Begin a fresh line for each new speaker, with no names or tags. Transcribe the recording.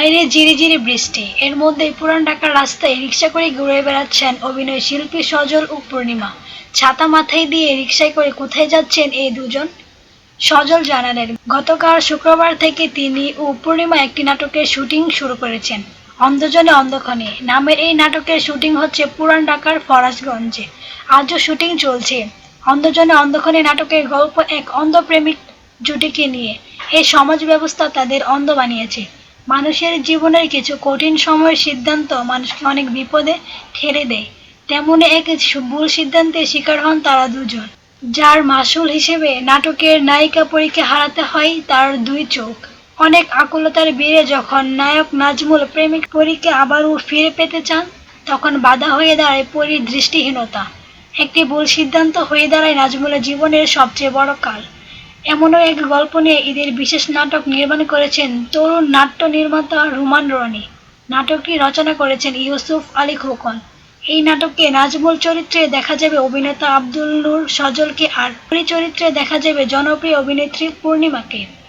বাইরে জিরি বৃষ্টি। এর মধ্যে পুরান ঢাকার রাস্তায় রিক্সা করে ঘুরে বেড়াচ্ছেন অভিনয় শিল্পী সজল ও পূর্ণিমা। ছাতা মাথায় দিয়ে রিক্সায় করে কোথায় যাচ্ছেন এই দুজন? সজল জানালেন, গতকাল শুক্রবার থেকে তিনি ও পূর্ণিমা একটি নাটকের শুটিং শুরু করেছেন। অন্ধজনে অন্ধক্ষণে নামের এই নাটকের শুটিং হচ্ছে পুরান ঢাকার ফরাসগঞ্জে। আজও শুটিং চলছে। অন্ধজনে অন্ধক্ষণে নাটকের গল্প এক অন্ধপ্রেমিক জুটিকে নিয়ে। এই সমাজ ব্যবস্থা তাদের অন্ধ বানিয়েছে। মানুষের জীবনের কিছু কঠিন সময়ের সিদ্ধান্ত মানুষকে অনেক বিপদে ঠেলে দেয়। তেমনি এক ভুল সিদ্ধান্তের শিকার হন তারা দুজন, যার মাসুল হিসেবে নাটকের নায়িকা পরীকে হারাতে হয় তার দুই চোখ। অনেক আকুলতার বীরে যখন নায়ক নাজমুল প্রেমিক পরীকে আবারও ফিরে পেতে চান, তখন বাধা হয়ে দাঁড়ায় পরীর দৃষ্টিহীনতা। একটি ভুল সিদ্ধান্ত হয়ে দাঁড়ায় নাজমুলের জীবনের সবচেয়ে বড় কাল। এমনও এক গল্প নিয়ে ঈদের বিশেষ নাটক নির্মাণ করেছেন তরুণ নাট্য নির্মাতা রুমান রনি। নাটকটি রচনা করেছেন ইউসুফ আলী খোকন। এই নাটকে নাজমুল চরিত্রে দেখা যাবে অভিনেতা আব্দুল নূর সজলকে আর চরিত্রে দেখা যাবে জনপ্রিয় অভিনেত্রী পূর্ণিমাকে।